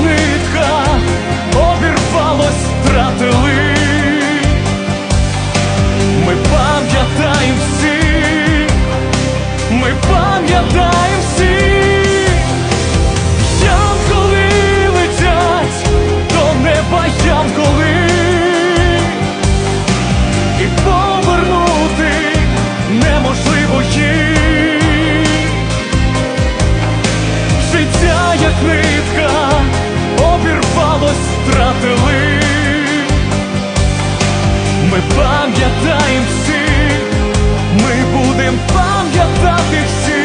нитка обірвалось, втратили, ми пам'ятаємо всі, ми пам'ятаємо всі, янголи летять до неба янголи і повернути неможливо їх. Життя як ми. Чем помнят про всех